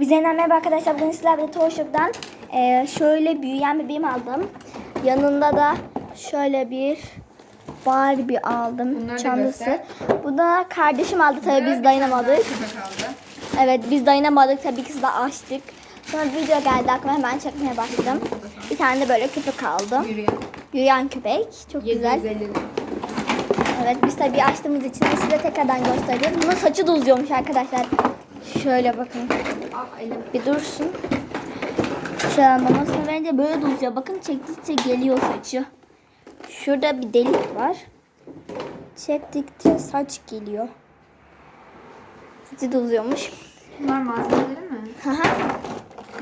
Bize merhaba arkadaşlar. Bugün sizlerle Toşuk'tan eee şöyle büyüyen bebeğim aldım. Yanında da şöyle bir Barbie aldım. Bunları çantası. Bu da kardeşim aldı tabii biz dayanamadık. Evet biz dayanamadık tabii ki de açtık. Sonra video geldi aklıma hemen çekmeye başladım. Bir tane de böyle köpek aldım. Yürüyen. Yürüyen köpek. Çok güzel. 750 lira. Evet biz tabii açtığımız için de size tekrardan göstereceğiz. Bunun saçı da uzuyormuş arkadaşlar. Şöyle bakın. Aa, elim. Bir dursun. Şu an mamasına bence böyle de uzuyor. Bakın çektikçe geliyor saçı. Şurada bir delik var. Çektikçe saç geliyor. Saçı da uzuyormuş. Bunlar malzemeleri mi? Haha.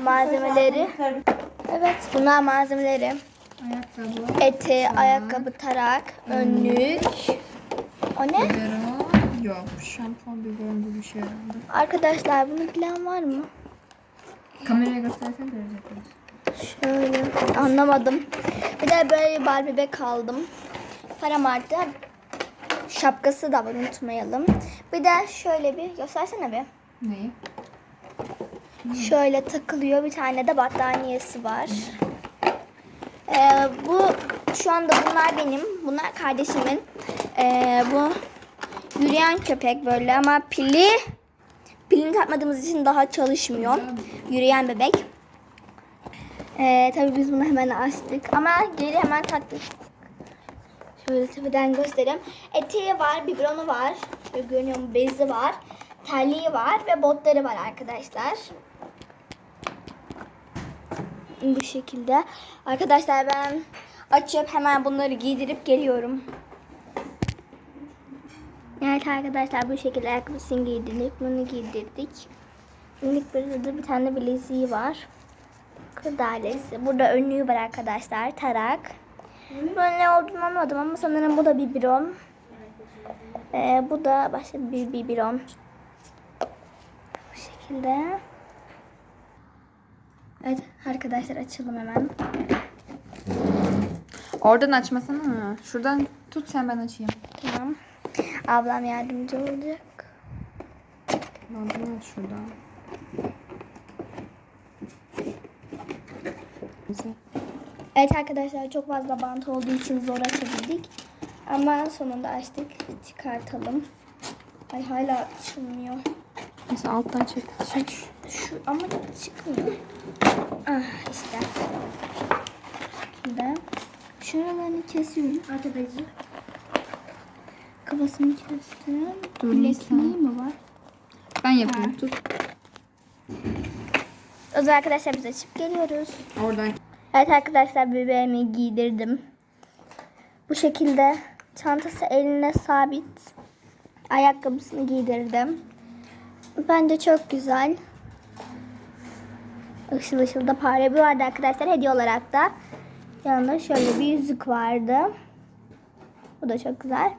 malzemeleri. Evet bunlar malzemeleri. Ayakkabı. Eti, ayakkabı, tarak, önlük. O ne? Biberon. Yok. Şampuan biberon gibi bir şey herhalde. Arkadaşlar bunu bilen var mı? Kameraya göstersen görecekler. Şöyle anlamadım. Bir de böyle bir Barbie bebek aldım. Param arttı. Şapkası da var unutmayalım. Bir de şöyle bir göstersene bir. Neyi? Şöyle takılıyor. Bir tane de battaniyesi var. Ee, bu şu anda bunlar benim. Bunlar kardeşimin. Ee, bu yürüyen köpek böyle ama pili pilini takmadığımız için daha çalışmıyor. Yürüyen bebek. Ee, tabii biz bunu hemen açtık ama geri hemen taktık. Şöyle tepeden göstereyim. Eteği var, biberonu var. Şöyle görünüyor mu? Bezi var. Terliği var ve botları var arkadaşlar. Bu şekilde. Arkadaşlar ben açıp hemen bunları giydirip geliyorum. Evet arkadaşlar bu şekilde ayakkabısını giydirdik. Bunu giydirdik. Şimdi burada bir tane bileziği var. Kırdalesi. Burada önlüğü var arkadaşlar. Tarak. Bunun ne olduğunu anlamadım ama sanırım bu da bir biberon. Ee, bu da başka bir biberon. Bu şekilde. Evet arkadaşlar açalım hemen. Oradan açmasana? Şuradan tut sen ben açayım. Tamam. Ablam yardımcı olacak. Bunu aç şuradan. Evet arkadaşlar çok fazla bant olduğu için zor açabildik. Ama sonunda açtık. Çıkartalım. Ay hala açılmıyor. Neyse alttan çek. Çek. Şu ama çıkmıyor. Ah işte. Şurada. Şuralarını kesiyorum arkadaşlar. Kafasını kestim. Dur, Bilekliği mi var? Ben yapayım. Tut. O zaman arkadaşlar biz açıp geliyoruz. Oradan. Evet arkadaşlar bebeğimi giydirdim. Bu şekilde çantası eline sabit. Ayakkabısını giydirdim. Bence çok güzel. Işıl ışıl da. Bu vardı arkadaşlar hediye olarak da. Yanında şöyle bir yüzük vardı. Bu da çok güzel.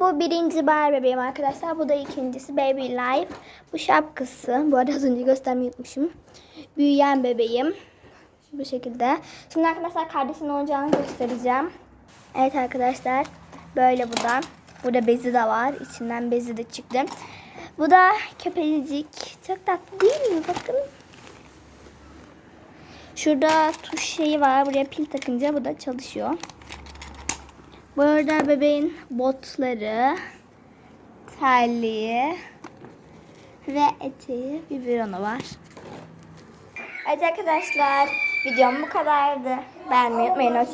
Bu birinci bar bebeğim arkadaşlar. Bu da ikincisi Baby Life. Bu şapkası. Bu arada az önce göstermeyi unutmuşum. Büyüyen bebeğim. Bu şekilde. Şimdi arkadaşlar kardeşimin oyuncağını göstereceğim. Evet arkadaşlar. Böyle bu da. Burada bezi de var. İçinden bezi de çıktı. Bu da köpecik. Çok tatlı değil mi? Bakın. Şurada tuş şeyi var. Buraya pil takınca bu da çalışıyor. Burada bebeğin botları, terliği ve eteği, biberonu var. Evet arkadaşlar videom bu kadardı. Beğenmeyi unutmayın. Hoşçakalın.